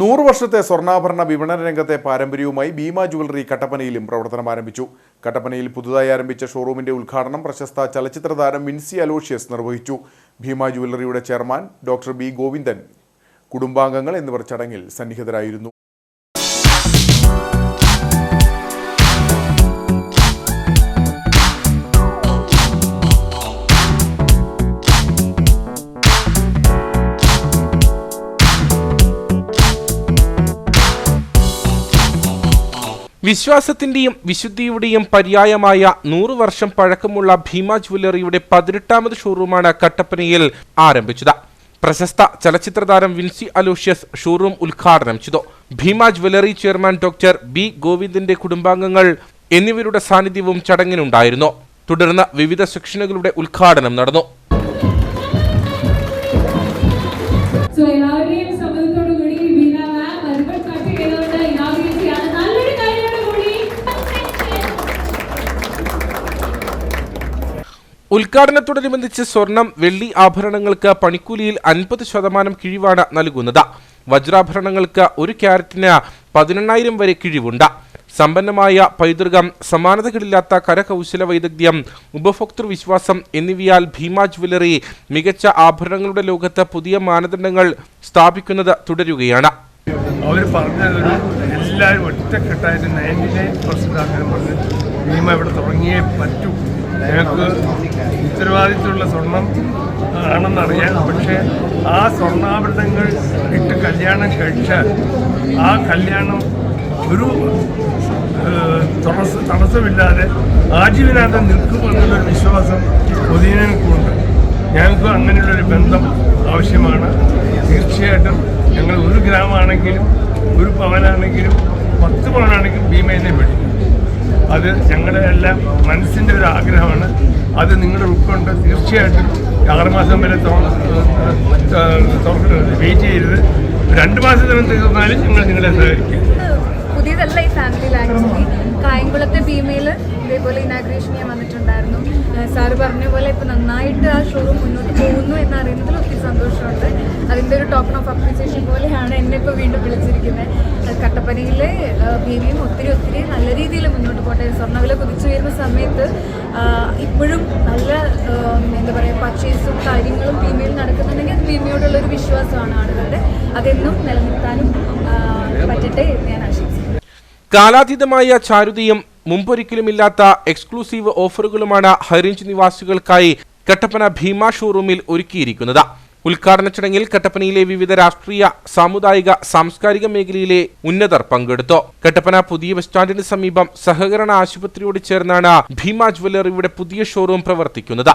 നൂറ് വർഷത്തെ സ്വർണാഭരണ വിപണന രംഗത്തെ പാരമ്പര്യവുമായി ഭീമ ജുവലറി കട്ടപ്പനയിലും പ്രവർത്തനം ആരംഭിച്ചു. കട്ടപ്പനയിൽ പുതുതായി ആരംഭിച്ച ഷോറൂമിന്റെ ഉദ്ഘാടനം പ്രശസ്ത ചലച്ചിത്ര താരം വിൻസി അലോഷ്യസ് നിർവഹിച്ചു. ഭീമ ജുവലറിയുടെ ചെയർമാൻ ഡോക്ടർ ബി ഗോവിന്ദൻ കുടുംബാംഗങ്ങൾ എന്നിവർ ചടങ്ങിൽ സന്നിഹിതരായിരുന്നു. വിശ്വാസത്തിന്റെയും വിശുദ്ധിയുടെയും പര്യായമായ നൂറ് വർഷം പഴക്കമുള്ള ഭീമ ജുവല്ലറിയുടെ പതിനെട്ടാമത് ഷോറൂമാണ് കട്ടപ്പനയിൽ ആരംഭിച്ചത്. പ്രശസ്ത ചലച്ചിത്ര താരം വിൻസി അലോഷ്യസ് ഷോറൂം ഉദ്ഘാടനം ചെയ്തു. Bhima jewellery chairman doctor B ഗോവിന്ദന്റെ കുടുംബാംഗങ്ങൾ എന്നിവരുടെ സാന്നിധ്യവും ചടങ്ങിനുണ്ടായിരുന്നു. തുടർന്ന് വിവിധ സെക്ഷനുകളുടെ ഉദ്ഘാടനം നടന്നു. ഉദ്ഘാടനത്തോടനുബന്ധിച്ച് സ്വർണം വെള്ളി ആഭരണങ്ങൾക്ക് പണിക്കൂലിയിൽ അൻപത് ശതമാനം കിഴിവാണ് നൽകുന്നത്. വജ്രാഭരണങ്ങൾക്ക് ഒരു ക്യാരറ്റിന് പതിനെണ്ണായിരം വരെ കിഴിവുണ്ട്. സമ്പന്നമായ പൈതൃകം സമാനതകളില്ലാത്ത കരകൗശല വൈദഗ്ധ്യം ഉപഭോക്തൃ വിശ്വാസം എന്നിവയാൽ ഭീമ ജുവലറി മികച്ച ആഭരണങ്ങളുടെ ലോകത്ത് പുതിയ മാനദണ്ഡങ്ങൾ സ്ഥാപിക്കുന്നത് തുടരുകയാണ്. അവർ പറഞ്ഞത് എല്ലാവരും ഒറ്റക്കെട്ടായിട്ട് നയന്റി നയൻ പെർസെന്റ് ആൾക്കാരും പറഞ്ഞ് ഭീമ ഇവിടെ തുടങ്ങിയേ പറ്റൂ. ഞങ്ങൾക്ക് ഉത്തരവാദിത്തമുള്ള സ്വർണം ആണെന്നറിയാം. പക്ഷേ ആ സ്വർണാഭരണങ്ങൾ ഇട്ട് കല്യാണം കഴിച്ചാൽ ആ കല്യാണം ഒരു തടസ്സ തടസ്സമില്ലാതെ ആജീവനാഥം നിൽക്കുമെന്നുള്ളൊരു വിശ്വാസം പൊതുജനങ്ങൾക്കുണ്ട്. ഞങ്ങൾക്ക് അങ്ങനെയുള്ളൊരു ബന്ധം ആവശ്യമാണ്. തീർച്ചയായിട്ടും ഞങ്ങൾ ഒരു ഗ്രാമാണെങ്കിലും ഒരു പവനാണെങ്കിലും പത്ത് പവനാണെങ്കിലും ഭീമയിലെ മേടിക്കും അത് ഞങ്ങളുടെ എല്ലാം മനസ്സിന്റെ ഒരു ആഗ്രഹമാണ്. അത് നിങ്ങളുടെ ഉൾക്കൊണ്ട് തീർച്ചയായിട്ടും ആറുമാസം വരെ വെയിറ്റ് ചെയ്യരുത്. രണ്ട് മാസത്തിനും തീർന്നാലും ഞങ്ങൾ നിങ്ങളെ സഹകരിക്കും. പുതിയതല്ല ഈ ഫാമിലി ആക്ച്വലി കായംകുളത്തെ ഭീമയിൽ ഇതേപോലെ ഇനാഗ്രേഷൻ ഞാൻ വന്നിട്ടുണ്ടായിരുന്നു. സാറ് പറഞ്ഞ പോലെ ഇപ്പം നന്നായിട്ട് ആ ഷോറൂം മുന്നോട്ട് പോകുന്നു എന്ന് അറിയുന്നതിൽ ഒത്തിരി സന്തോഷമുണ്ട്. അതിന്റെ ഒരു ടോക്കൺ ഓഫ് അപ്രീസിയേഷൻ പോലെയാണ് എന്നെ ഇപ്പോൾ വീണ്ടും വിളിച്ചിരിക്കുന്നത്. കട്ടപ്പനയിലെ ഭീമയും ഒത്തിരി ഒത്തിരി നല്ല രീതിയിൽ പോട്ടെ സ്വർണവില കുതിച്ചു വരുന്ന സമയത്ത് ഇപ്പോഴും നല്ല എന്താ പറയുക പർച്ചേസും കാര്യങ്ങളും ഭീമയിൽ നടക്കുന്നുണ്ടെങ്കിൽ അത് ഭീമയോടുള്ളൊരു വിശ്വാസമാണ് ആളുകളുടെ. അതെന്നും നിലനിർത്താനും പറ്റട്ടെ എന്ന് ഞാൻ ആശംസിക്കുന്നു. കാലാതീതമായ ചാരുതയും മുമ്പൊരിക്കലുമില്ലാത്ത എക്സ്ക്ലൂസീവ് ഓഫറുകളുമാണ് ഹൈറേഞ്ച് നിവാസികൾക്കായി കട്ടപ്പന ഭീമ ഷോറൂമിൽ ഒരുക്കിയിരിക്കുന്നത്. ഉദ്ഘാടന ചടങ്ങിൽ കട്ടപ്പനയിലെ വിവിധ രാഷ്ട്രീയ സാമുദായിക സാംസ്കാരിക മേഖലയിലെ ഉന്നതർ പങ്കെടുത്തു. കട്ടപ്പന പുതിയ ബസ് സ്റ്റാൻഡിന് സമീപം സഹകരണ ആശുപത്രിയോട് ചേർന്നാണ് ഭീമ ജ്വല്ലറിയുടെ പുതിയ ഷോറൂം പ്രവർത്തിക്കുന്നത്.